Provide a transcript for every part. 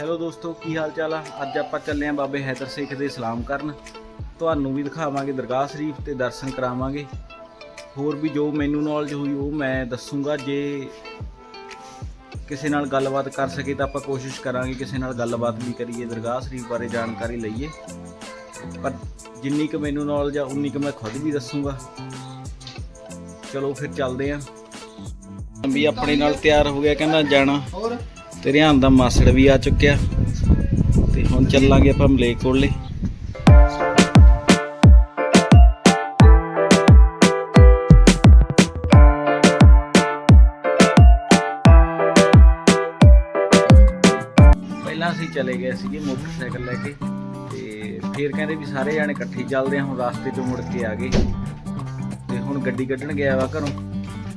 Hello ਦੋਸਤੋ, ਕੀ ਹਾਲ ਚਾਲ ਆ? ਅੱਜ ਆਪਾਂ ਚੱਲੇ ਆਂ ਬਾਬੇ ਹੈਦਰ ਸੇਖ ਦੇ ਸਲਾਮ ਕਰਨ। ਤੁਹਾਨੂੰ ਵੀ ਦਿਖਾਵਾਂਗੇ ਦਰਗਾਹ ਸ਼ਰੀਫ ਤੇ ਦਰਸ਼ਨ ਕਰਾਵਾਂਗੇ। ਹੋਰ ਵੀ ਜੋ ਮੈਨੂੰ ਨੌਲੇਜ ਹੋਈ, ਉਹ ਮੈਂ ਦੱਸੂਗਾ। ਜੇ ਕਿਸੇ ਨਾਲ ਗੱਲਬਾਤ ਕਰ ਸਕੇ ਤਾਂ ਆਪਾਂ ਕੋਸ਼ਿਸ਼ ਕਰਾਂਗੇ ਕਿਸੇ ਨਾਲ ਗੱਲਬਾਤ ਵੀ ਕਰੀਏ, ਦਰਗਾਹ ਸ਼ਰੀਫ ਬਾਰੇ ਜਾਣਕਾਰੀ ਲਈਏ। ਪਰ ਜਿੰਨੀ ਕੁ ਮੈਨੂੰ ਨੌਲੇਜ ਆ, ਉਨੀ ਕੁ ਮੈਂ ਖੁਦ ਵੀ ਦੱਸੂਗਾ। ਚਲੋ ਫਿਰ ਚੱਲਦੇ ਆਂ। ਵੀ ਆਪਣੇ ਨਾਲ ਤਿਆਰ ਹੋ ਗਿਆ, ਕਹਿੰਦਾ ਜਾਣਾ। ਤੇ ਰਿਹਾਨ ਦਾ ਮਾਸੜ ਵੀ ਆ ਚੁੱਕਿਆ। ਤੇ ਹੁਣ ਚੱਲਾਂਗੇ ਆਪਾਂ ਮਲੇਕੋਲੇ ਪਹਿਲਾਂ ਅਸੀਂ ਚਲੇ ਗਏ ਸੀਗੇ ਮੋਟਰਸਾਈਕਲ ਲੈ ਕੇ, ਤੇ ਫਿਰ ਕਹਿੰਦੇ ਵੀ ਸਾਰੇ ਜਾਣੇ ਇਕੱਠੇ ਚੱਲਦੇ ਆ ਹੁਣ ਰਸਤੇ 'ਚੋਂ ਮੁੜ ਕੇ ਆ ਗਏ। ਤੇ ਹੁਣ ਗੱਡੀ ਕੱਢਣ ਗਿਆ ਵਾ ਘਰੋਂ,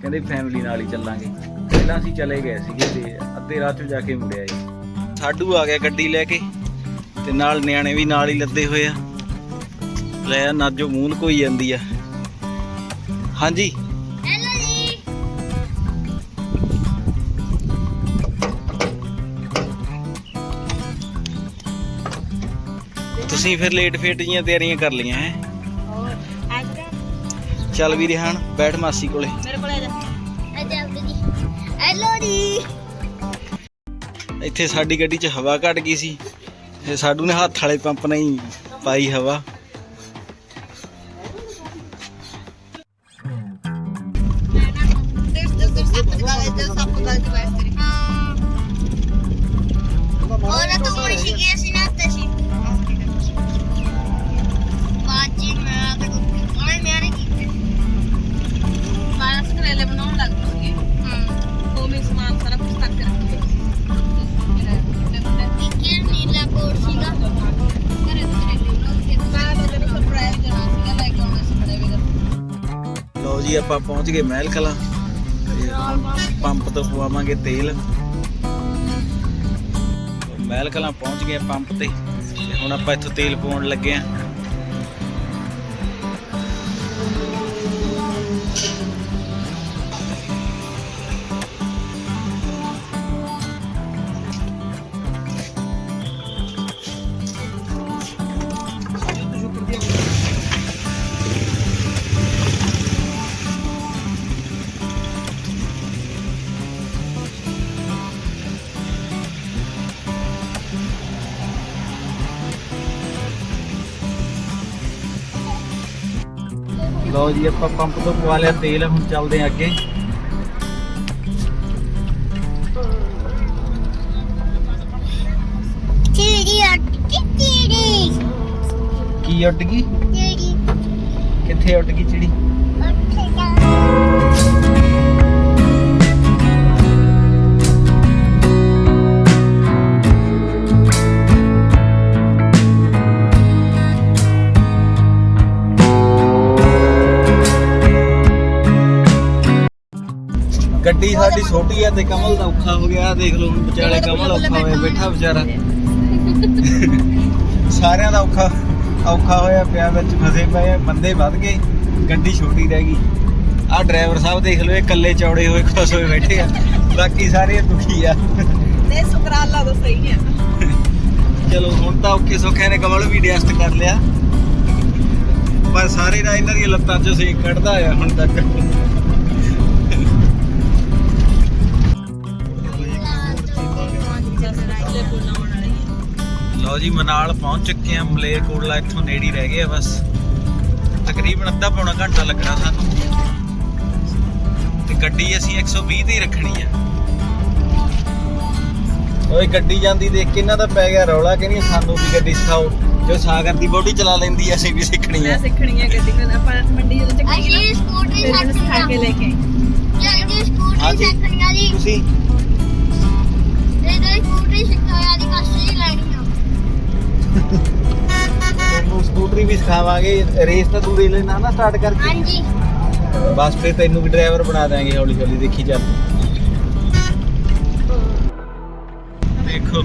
ਕਹਿੰਦੇ ਫੈਮਿਲੀ ਨਾਲ ਹੀ ਚੱਲਾਂਗੇ। ਪਹਿਲਾਂ ਅਸੀਂ ਚਲੇ ਗਏ ਸੀਗੇ ਤੇ ਅੱਧੇ ਰਾਹ 'ਚੋਂ ਜਾ ਕੇ ਮੁੜਿਆ ਜੀ। ਸਾਡੂ ਆ ਗਿਆ ਗੱਡੀ ਲੈ ਕੇ ਤੇ ਨਾਲ ਨਿਆਣੇ ਵੀ ਨਾਲ ਹੀ ਲੱਦੇ ਹੋਏ ਆ। ਲੈ ਨਾਜੋ ਮੂੰਹ ਕੋਈ ਜਾਂਦੀ ਆ। ਹਾਂਜੀ। ਹੈਲੋ ਜੀ। ਤੁਸੀਂ ਫਿਰ ਲੇਟ ਫੇਟ ਜੀਆਂ ਤਿਆਰੀਆਂ ਕਰ ਲਈਆਂ ਹੈ? ਹੋਰ ਅੱਜ ਦਾ ਚੱਲ ਵੀ ਰਿਹਾਨ ਬੈਠ ਮਾਸੀ ਕੋਲੇ। ਮੇਰੇ ਕੋਲ ਆ ਜੀ। ਹੈਲੋ ਜੀ ਇੱਥੇ ਸਾਡੀ ਗੱਡੀ 'ਚ ਹਵਾ ਘਟ ਗਈ ਸੀ ਤੇ ਸਾਡੂ ਨੇ ਹੱਥ ਵਾਲੇ ਪੰਪ ਨਾਲ ਹੀ ਪਾਈ ਹਵਾ। ਆਪਾਂ ਪਹੁੰਚ ਗਏ ਮਹਿਲ ਕਲਾਂ। ਤੇ ਪੰਪ ਤੋਂ ਪਵਾਵਾਂਗੇ ਤੇਲ। ਮਹਿਲ ਕਲਾਂ ਪਹੁੰਚ ਗਏ ਪੰਪ ਤੇ। ਹੁਣ ਆਪਾਂ ਇੱਥੋਂ ਤੇਲ ਪਵਾਉਣ ਲੱਗੇ ਆਂ। ਲਓ ਜੀ ਆਪਾਂ ਪੰਪ ਤੋਂ ਪਵਾ ਲਿਆ ਤੇਲ ਹੁਣ ਚੱਲਦੇ ਆਂ ਅੱਗੇ। ਚਿੜੀ ਅੱਟੀ ਚਿੜੀ। ਕੀ ਉੱਡ ਗਈ? ਚਿੜੀ। ਕਿੱਥੇ ਉੱਡ ਗਈ ਚਿੜੀ? ਉੱਠ ਜਾ। ਗੱਡੀ ਸਾਡੀ ਛੋਟੀ ਆ ਤੇ ਕਮਲ ਦਾ ਔਖਾ ਹੋ ਗਿਆ ਦੇਖ ਲਓ ਹੁਣ ਵਿਚਾਲੇ ਕਮਲ ਔਖਾ ਹੋਇਆ ਬੈਠਾ ਵਿਚਾਰਾ। ਸਾਰਿਆਂ ਦਾ ਔਖਾ ਔਖਾ ਹੋਇਆ ਪਿਆ ਵਿੱਚ ਫਸੇ ਪਏ ਆ, ਬੰਦੇ ਵੱਧ ਗਏ ਗੱਡੀ ਛੋਟੀ ਰਹਿ ਗਈ। ਆਹ ਡਰਾਈਵਰ ਸਾਹਿਬ ਦੇਖ ਲਓ ਇਹ ਇਕੱਲੇ ਚੌੜੇ ਹੋਏ ਖੁਸ਼ ਹੋਏ ਬੈਠੇ ਆ। ਬਾਕੀ ਸਾਰੇ ਦੁਖੀ ਆ। ਨੇ ਸੁਕਰਾਲਾ ਤਾਂ ਸਹੀ ਹੈ ਚਲੋ ਹੁਣ ਤਾਂ ਔਖੇ ਸੌਖੇ ਨੇ ਕਮਲ ਵੀ ਐਡਜਸਟ ਕਰ ਲਿਆ। ਪਰ ਸਾਰੇ ਦਾ ਇਹਨਾਂ ਦੀਆਂ ਲੱਤਾਂ 'ਚੋਂ ਸੇਕ ਕੱਢਦਾ ਆ ਹੁਣ ਤੱਕ। ਜੀ ਮਨਾਲ ਪਹੁੰਚ ਚੁੱਕੇ ਆ ਮਲੇਰਕੋਟਲਾ ਇੱਥੋਂ ਨੇੜੇ ਹੀ ਰਹਿ ਗਏ ਆ ਬਸ। ਤਕਰੀਬਨ ਅੱਧਾ ਪੌਣਾ ਘੰਟਾ ਲੱਗਣਾ ਸਾਨੂੰ। ਤੇ ਗੱਡੀ ਅਸੀਂ 120 ਤੇ ਹੀ ਰੱਖਣੀ ਆ। ਓਏ ਗੱਡੀ ਜਾਂਦੀ ਦੇਖ ਕੇ ਇਹਨਾਂ ਦਾ ਪੈ ਗਿਆ ਰੌਲਾ ਕਿ ਨਹੀਂ? ਸਾਨੂੰ ਵੀ ਗੱਡੀ ਸਿਖਾਓ। ਜੋ ਸਾਗਰ ਦੀ ਬੋਡੀ ਚਲਾ ਲੈਂਦੀ ਐ ਅਸੀਂ ਵੀ ਸਿੱਖਣੀ ਆ। ਸਿੱਖਣੀ ਹੈ ਗੱਡੀ ਕੋਲ ਆਪਾਂ ਮੰਡੀ ਜਦੋਂ ਚੱਕਾਂਗੇ ਨਾ ਅਸੀਂ ਸਕੂਟਰੀ ਸਿਖਾ ਕੇ ਲੈ ਕੇ। ਜਲਦੀ ਸਕੂਟਰੀ। ਸਿੱਖਣ ਵਾਲੀ ਤੁਸੀਂ? ਇਹਦੇ ਸਕੂਟਰੀ ਸਿੱਖਣ ਵਾਲੀ ਕਾਸੀ ਲੈਣੀ। ਤੈਨੂੰ ਸਕੂਟਰੀ ਵੀ ਸਿਖਾਵਾਂਗੇ। ਰੇਸ ਤਾਂ ਤੂੰ ਦੇ ਲੈਣਾ ਨਾ ਸਟਾਰਟ ਕਰਕੇ। ਹਾਂਜੀ। ਬਸ ਫਿਰ ਤੈਨੂੰ ਵੀ ਡਰਾਈਵਰ ਬਣਾ ਦਾਂਗੇ ਹੌਲੀ ਹੌਲੀ ਦੇਖੀ ਚੱਲ। ਦੇਖੋ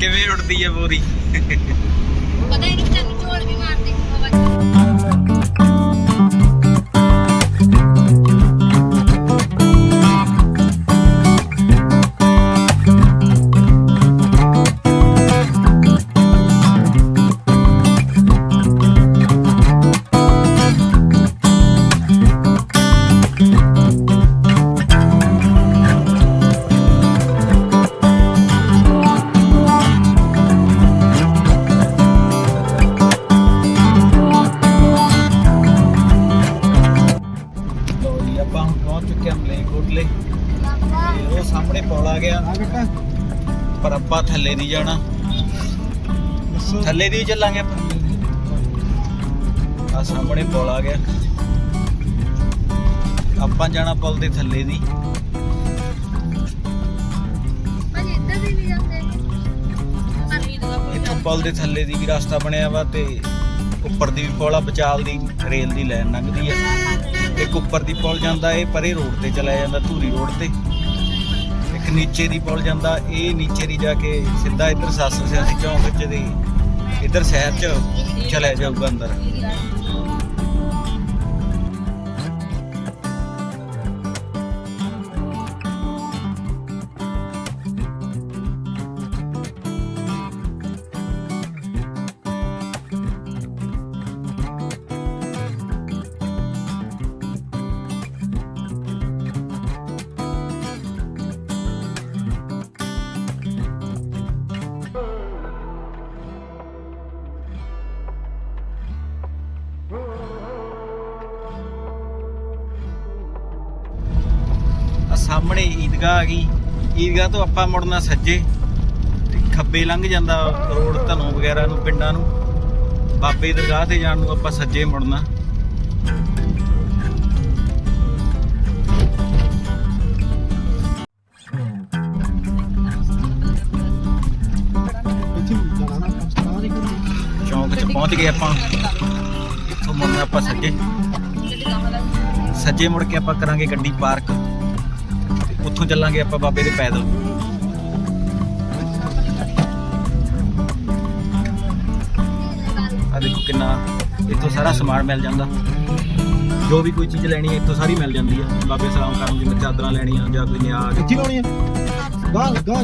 ਕਿਵੇਂ ਉੜਦੀ ਹੈ ਬੋਰੀ। ਪਤਾ ਨਹੀਂ ਕਿੰਨੇ ਥੱਲੇ ਦੀ ਜਾਣਾ। ਥੱਲੇ ਦੀ ਚੱਲਾਂਗੇ ਆਪਾਂ। ਆ ਸਾਹਮਣੇ ਪੁਲ ਆ ਗਿਆ। ਆਪਾਂ ਜਾਣਾ ਪੁਲ ਦੇ ਥੱਲੇ ਦੀ। ਇੱਥੋਂ ਪੁਲ ਦੇ ਥੱਲੇ ਦੀ ਵੀ ਰਸਤਾ ਬਣਿਆ ਵਾ ਤੇ ਉੱਪਰ ਦੀ ਵੀ ਪੁਲ ਆ ਬਚਾਲ ਦੀ ਰੇਲ ਦੀ ਲਾਈਨ ਲੰਘਦੀ ਆ। ਇੱਕ ਉੱਪਰ ਦੀ ਪੁਲ ਜਾਂਦਾ ਇਹ ਪਰੇ ਰੋਡ ਤੇ ਚਲਾ ਜਾਂਦਾ ਧੂਰੀ ਰੋਡ ਤੇ। ਇੱਕ ਨੀਚੇ ਦੀ ਪੁਲ ਜਾਂਦਾ, ਇਹ ਨੀਚੇ ਦੀ ਜਾ ਕੇ ਸਿੱਧਾ ਇੱਧਰ ਸਾਸਰ ਸਿਆਸੀ ਚੌਂਕ ਚ ਦੀ, ਇੱਧਰ ਸ਼ਹਿਰ ਚ ਚਲਾ ਜਾਊਗਾ ਅੰਦਰ। ਸਾਹਮਣੇ ਈਦਗਾਹ ਆ ਗਈ। ਈਦਗਾਹ ਤੋਂ ਆਪਾਂ ਮੁੜਨਾ ਸੱਜੇ। ਤੇ ਖੱਬੇ ਲੰਘ ਜਾਂਦਾ ਰੋਡ ਧਨੋਂ ਵਗੈਰਾ ਨੂੰ, ਪਿੰਡਾਂ ਨੂੰ। ਬਾਬੇ ਦਰਗਾਹ ਤੇ ਜਾਣ ਨੂੰ ਆਪਾਂ ਸੱਜੇ ਮੁੜਨਾ। ਚੌਂਕ 'ਚ ਪਹੁੰਚ ਗਏ ਆਪਾਂ। ਇੱਥੋਂ ਮੁੜਨਾ ਆਪਾਂ ਸੱਜੇ। ਸੱਜੇ ਮੁੜ ਕੇ ਆਪਾਂ ਕਰਾਂਗੇ ਗੱਡੀ ਪਾਰਕ। ਉੱਥੋਂ ਚੱਲਾਂਗੇ ਆਪਾਂ ਬਾਬੇ ਦੇ ਪੈਦਲ। ਆ ਦੇਖੋ ਕਿੰਨਾ ਇੱਥੋਂ ਸਾਰਾ ਸਮਾਨ ਮਿਲ ਜਾਂਦਾ। ਜੋ ਵੀ ਕੋਈ ਚੀਜ਼ ਲੈਣੀ ਹੈ ਇੱਥੋਂ ਸਾਰੀ ਮਿਲ ਜਾਂਦੀ ਹੈ। ਬਾਬੇ ਸਲਾਮ ਕਰਨ ਜਿਵੇਂ ਚਾਦਰਾਂ ਲੈਣੀਆਂ ਜਾਂ ਕੋਈ ਨਿਆਜ ਕਿੱਥੇ ਲਾਉਣੀ ਆ ਗਾਂ ਗਾਂ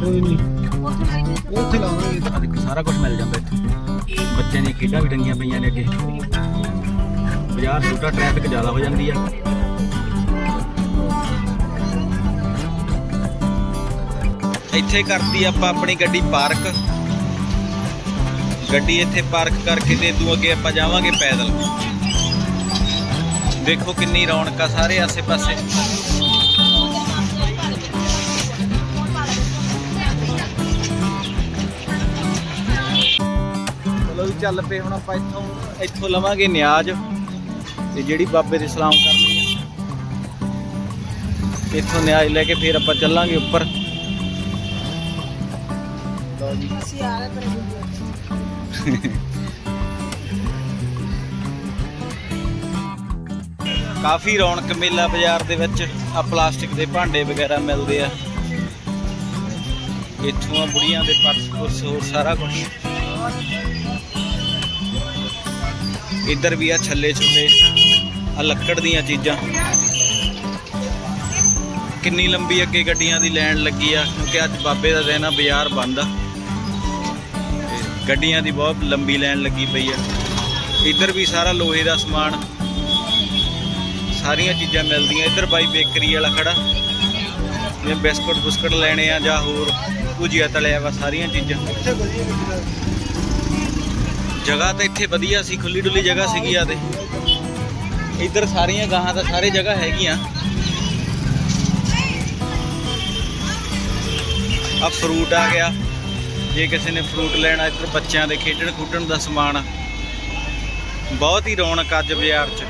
ਕੋਈ ਨਹੀਂ। ਉੱਥੇ ਲਾਵਾਂਗੇ। ਆ ਦੇਖੋ ਸਾਰਾ ਕੁਝ ਮਿਲ ਜਾਂਦਾ ਇੱਥੇ। ਬੱਚਿਆਂ ਦੀਆਂ ਖੇਡਾਂ ਵੀ ਟੰਗੀਆਂ ਪਈਆਂ ਨੇ ਅੱਗੇ। ਬਾਜ਼ਾਰ ਛੋਟਾ ਟ੍ਰੈਫਿਕ ਜ਼ਿਆਦਾ ਹੋ ਜਾਂਦੀ ਆ। ਇੱਥੇ ਕਰਤੀ ਆਪਾਂ ਆਪਣੀ ਗੱਡੀ ਪਾਰਕ। ਗੱਡੀ ਇੱਥੇ ਪਾਰਕ ਕਰਕੇ ਤੇ ਦੂ, ਅੱਗੇ ਆਪਾਂ ਜਾਵਾਂਗੇ ਪੈਦਲ। ਦੇਖੋ ਕਿੰਨੀ ਰੌਣਕ ਆ ਸਾਰੇ ਆਸੇ-ਪਾਸੇ। ਚਲੋ ਵੀ ਚੱਲ ਪਏ ਹੁਣ ਆਪਾਂ ਇੱਥੋਂ ਇੱਥੋਂ ਲਵਾਂਗੇ ਨਿਆਜ ਤੇ ਜਿਹੜੀ ਬਾਬੇ ਦੇ ਸਲਾਮ ਕਰਨੀ ਆ। ਇੱਥੋਂ ਨਿਆਜ ਲੈ ਕੇ ਫਿਰ ਆਪਾਂ ਚੱਲਾਂਗੇ ਉੱਪਰ। ਅਸੀਂ ਆ ਰਹੇ ਕਾਫੀ ਰੌਣਕ ਮੇਲਾ ਬਾਜ਼ਾਰ ਦੇ ਵਿੱਚ ਆ ਪਲਾਸਟਿਕ ਦੇ ਭਾਂਡੇ ਵਗੈਰਾ ਮਿਲਦੇ ਆ। ਇੱਥੋਂ ਆ ਬੁੜੀਆਂ ਦੇ ਪਰਸ ਪੁਰਸ ਹੋਰ ਸਾਰਾ ਕੁਝ ਇੱਧਰ ਵੀ ਆ ਛੱਲੇ ਛੁੱਲੇ ਆ ਲੱਕੜ ਦੀਆਂ ਚੀਜ਼ਾਂ। ਕਿੰਨੀ ਲੰਬੀ ਅੱਗੇ ਗੱਡੀਆਂ ਦੀ ਲਾਈਨ ਲੱਗੀ ਆ, ਕਿਉਂਕਿ ਅੱਜ ਬਾਬੇ ਦਾ ਦਿਨ ਆ, ਬਾਜ਼ਾਰ ਬੰਦ ਆ। ਗੱਡੀਆਂ ਦੀ ਬਹੁਤ ਲੰਬੀ ਲਾਈਨ ਲੱਗੀ ਪਈ ਆ। ਇੱਧਰ ਵੀ ਸਾਰਾ ਲੋਹੇ ਦਾ ਸਮਾਨ, ਸਾਰੀਆਂ ਚੀਜ਼ਾਂ ਮਿਲਦੀਆਂ। ਇੱਧਰ ਬਾਈ ਬੇਕਰੀ ਵਾਲਾ ਖੜਾ, ਜੇ ਬਿਸਕੁਟ ਬੁਸਕਟ ਲੈਣੇ ਆ ਜਾਂ ਹੋਰ ਭੁਜੀਆ ਤਲਿਆ ਵਾ, ਸਾਰੀਆਂ ਚੀਜ਼ਾਂ। ਜਗ੍ਹਾ ਤਾਂ ਇੱਥੇ ਵਧੀਆ ਸੀ ਖੁੱਲੀ ਡੁੱਲੀ ਜਗ੍ਹਾ ਸੀਗੀ ਆ ਤੇ। ਇੱਧਰ ਸਾਰੀਆਂ ਗਾਹਾਂ ਤਾਂ ਸਾਰੇ ਜਗ੍ਹਾ ਹੈਗੀਆਂ। ਆ ਫਰੂਟ ਆ ਗਿਆ। ਜੇ ਕਿਸੇ ਨੇ ਫਰੂਟ ਲੈਣਾ, ਇੱਧਰ ਬੱਚਿਆਂ ਦੇ ਖੇਡਣ ਖੁੱਡਣ ਦਾ ਸਮਾਨ। ਬਹੁਤ ਹੀ ਰੌਣਕ ਅੱਜ ਬਾਜ਼ਾਰ 'ਚ।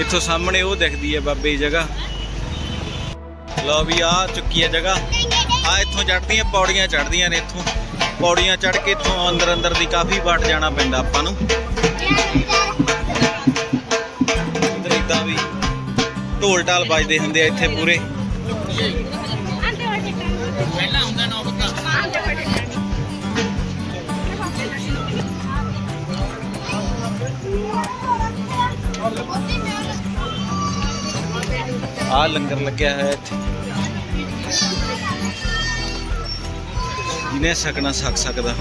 ਇੱਥੋਂ ਸਾਹਮਣੇ ਉਹ ਦਿਖਦੀ ਹੈ ਬਾਬੇ ਦੀ ਜਗ੍ਹਾ। ਲਓ ਵੀ ਆ ਚੁੱਕੀ ਹੈ ਜਗ੍ਹਾ। ਆ ਇੱਥੋਂ ਚੜਦੀਆਂ ਪੌੜੀਆਂ ਚੜਦੀਆਂ ਨੇ ਇੱਥੋਂ। ਪੌੜੀਆਂ ਚੜ੍ਹ ਕੇ ਇੱਥੋਂ ਅੰਦਰ ਅੰਦਰ ਦੀ ਕਾਫੀ ਵਾਟ ਜਾਣਾ ਪੈਂਦਾ ਆਪਾਂ ਨੂੰ। ਇੱਧਰ ਇਦਾਂ ਵੀ ਢੋਲ ਢਾਲ ਵੱਜਦੇ ਹੁੰਦੇ ਆ ਇੱਥੇ ਪੂਰੇ। ਆ ਲੰਗਰ ਲੱਗਿਆ ਹੋਇਆ ਇੱਥੇ। ਜਿਹਨੇ ਸਕਣਾ ਸਕ ਸਕਦਾ?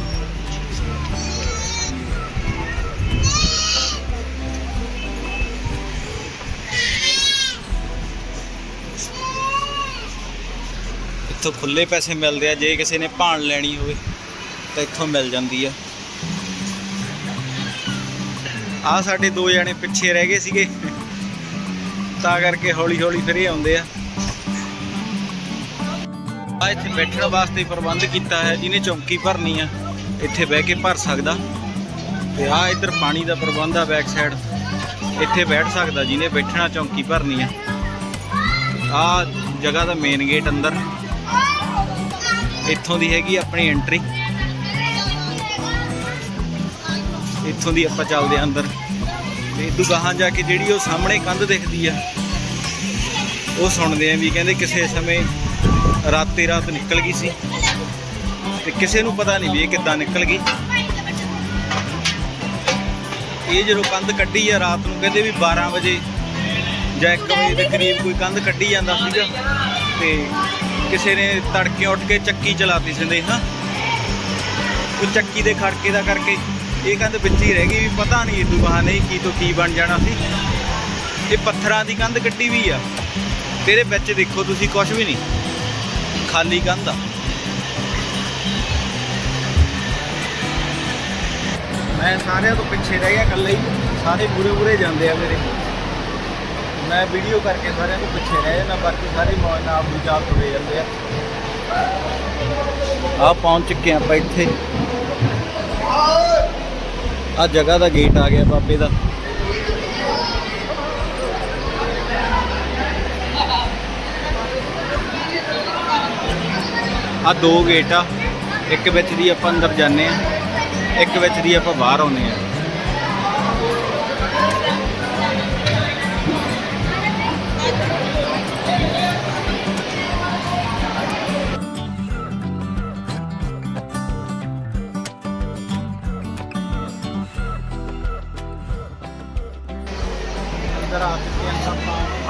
ਇੱਥੋਂ ਖੁੱਲੇ ਪੈਸੇ ਮਿਲਦੇ ਆ, ਜੇ ਕਿਸੇ ਨੇ ਭਾਣ ਲੈਣੀ ਹੋਵੇ, ਤਾਂ ਇੱਥੋਂ ਮਿਲ ਜਾਂਦੀ ਆ। ਆ ਸਾਡੇ ਦੋ ਜਣੇ ਪਿੱਛੇ ਰਹਿ ਗਏ ਸੀਗੇ। ਤਾਂ ਕਰਕੇ ਹੌਲੀ ਹੌਲੀ ਫਿਰ ਇਹ ਆਉਂਦੇ ਆ। ਆ ਇੱਥੇ ਬੈਠਣ ਵਾਸਤੇ ਪ੍ਰਬੰਧ ਕੀਤਾ ਹੈ, ਜਿਹਨੇ ਚੌਂਕੀ ਭਰਨੀ ਆ, ਇੱਥੇ ਬਹਿ ਕੇ ਭਰ ਸਕਦਾ। ਤੇ ਆ ਇੱਧਰ ਪਾਣੀ ਦਾ ਪ੍ਰਬੰਧ ਆ ਬੈਕ ਸਾਈਡ ਇੱਥੇ ਬੈਠ ਸਕਦਾ ਜਿਹਨੇ ਬੈਠਣਾ, ਚੌਂਕੀ ਭਰਨੀ ਆ। ਆ ਜਗ੍ਹਾ ਦਾ ਮੇਨ ਗੇਟ ਅੰਦਰ। ਇੱਥੋਂ ਦੀ ਹੈਗੀ ਆਪਣੀ ਐਂਟਰੀ ਇੱਥੋਂ ਦੀ ਆਪਾਂ ਚੱਲਦੇ ਆ ਅੰਦਰ। ਤੇ ਇਦੋਂ ਗਾਹਾਂ ਜਾ ਕੇ ਜਿਹੜੀ ਉਹ ਸਾਹਮਣੇ ਕੰਧ ਦਿਖਦੀ ਆ, ਉਹ ਸੁਣਦੇ ਆ ਵੀ ਕਹਿੰਦੇ ਕਿਸੇ ਸਮੇਂ ਰਾਤੇ ਰਾਤ ਨਿਕਲ ਗਈ ਸੀ ਤੇ ਕਿਸੇ ਨੂੰ ਪਤਾ ਨਹੀਂ ਵੀ ਇਹ ਕਿੱਦਾਂ ਨਿਕਲ ਗਈ। ਇਹ ਜਦੋਂ ਕੰਧ ਕੱਢੀ ਆ ਰਾਤ ਨੂੰ, ਕਹਿੰਦੇ ਵੀ 12 ਵਜੇ ਜਾਂ 1 ਵਜੇ ਦੇ ਕਰੀਬ ਕੋਈ ਕੰਧ ਕੱਢੀ ਜਾਂਦਾ ਸੀਗਾ ਤੇ ਕਿਸੇ ਨੇ ਤੜਕੇ ਉੱਠ ਕੇ ਚੱਕੀ ਚਲਾਤੀ ਸਿੰਦੇ ਹਾਂ। ਉਹ ਚੱਕੀ ਦੇ ਖੜਕੇ ਦਾ ਕਰਕੇ ਇਹ ਕੰਧ ਵਿੱਚ ਹੀ ਰਹਿ ਗਈ ਵੀ ਪਤਾ ਨਹੀਂ ਇਦੋਂ ਬਾਅਦ ਨਹੀਂ ਕੀ ਤੋਂ ਕੀ ਬਣ ਜਾਣਾ ਸੀ। ਇਹ ਪੱਥਰਾਂ ਦੀ ਕੰਧ ਕੱਢੀ ਵੀ ਆ। ਤੇਰੇ ਵਿੱਚ ਦੇਖੋ ਤੁਸੀਂ ਕੁਝ ਵੀ ਨਹੀਂ। ਖਾਲੀ ਕੰਧ ਆ। ਮੈਂ ਸਾਰਿਆਂ ਤੋਂ ਪਿੱਛੇ ਰਹਿ ਗਿਆ ਇਕੱਲੇ ਹੀ। ਸਾਰੇ ਬੁਰੇ ਬੁਰੇ ਜਾਂਦੇ ਆ ਮੇਰੇ। ਮੈਂ ਵੀਡੀਓ ਕਰਕੇ ਸਾਰਿਆਂ ਤੋਂ ਪਿੱਛੇ ਰਹਿ ਜਾਣਾ ਬਾਕੀ ਸਾਰੇ ਮੌਜ ਨਾਲ ਆਪਣੀ ਚਾਲ ਤੁਰੇ ਜਾਂਦੇ ਆ। ਆ ਪਹੁੰਚ ਚੁੱਕੇ ਆਪਾਂ ਇੱਥੇ। ਆ ਜਗ੍ਹਾ ਦਾ ਗੇਟ ਆ ਗਿਆ ਬਾਬੇ ਦਾ। ਆ ਦੋ ਗੇਟ ਆ। ਇੱਕ ਵਿੱਚ ਦੀ ਆਪਾਂ ਅੰਦਰ ਜਾਂਦੇ ਆ, ਇੱਕ ਵਿੱਚ ਦੀ ਆਪਾਂ ਬਾਹਰ ਆਉਂਦੇ ਆ।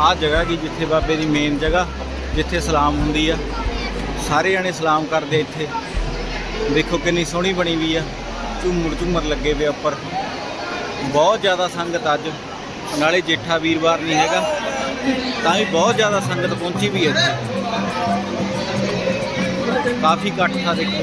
ਆਹ ਜਗ੍ਹਾ ਕੀ ਜਿੱਥੇ ਬਾਬੇ ਦੀ ਮੇਨ ਜਗ੍ਹਾ, ਜਿੱਥੇ ਸਲਾਮ ਹੁੰਦੀ ਆ। ਸਾਰੇ ਜਣੇ ਸਲਾਮ ਕਰਦੇ ਇੱਥੇ। ਦੇਖੋ ਕਿੰਨੀ ਸੋਹਣੀ ਬਣੀ ਵੀ ਆ। ਝੂਮਰ ਝੂਮਰ ਲੱਗੇ ਵੇ ਉੱਪਰ। ਬਹੁਤ ਜ਼ਿਆਦਾ ਸੰਗਤ ਅੱਜ। ਨਾਲੇ ਜੇਠਾ ਵੀਰਵਾਰ ਨਹੀਂ ਹੈਗਾ, ਤਾਂ ਵੀ ਬਹੁਤ ਜ਼ਿਆਦਾ ਸੰਗਤ ਪਹੁੰਚੀ ਵੀ ਹੈ ਇੱਥੇ। ਕਾਫੀ ਇਕੱਠ ਥਾ ਦੇਖੋ।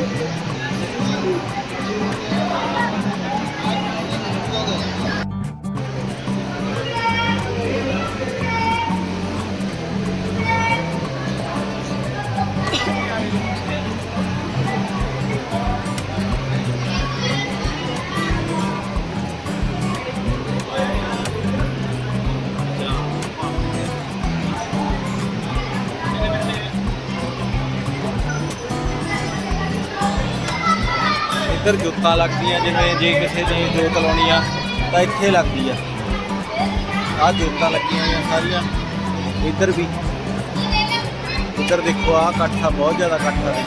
ਇੱਧਰ ਜੁੱਤਾਂ ਲੱਗਦੀਆਂ, ਜਿਵੇਂ ਜੇ ਕਿਸੇ ਨੇ ਜੋਤ ਲਾਉਣੀ ਆ ਤਾਂ ਇੱਥੇ ਲੱਗਦੀ ਆ। ਆ ਜੁੱਤਾਂ ਲੱਗੀਆਂ ਹੋਈਆਂ ਸਾਰੀਆਂ। ਇੱਧਰ ਵੀ। ਇੱਧਰ ਦੇਖੋ ਆ ਇਕੱਠਾ, ਬਹੁਤ ਜ਼ਿਆਦਾ ਇਕੱਠਾ ਹੈ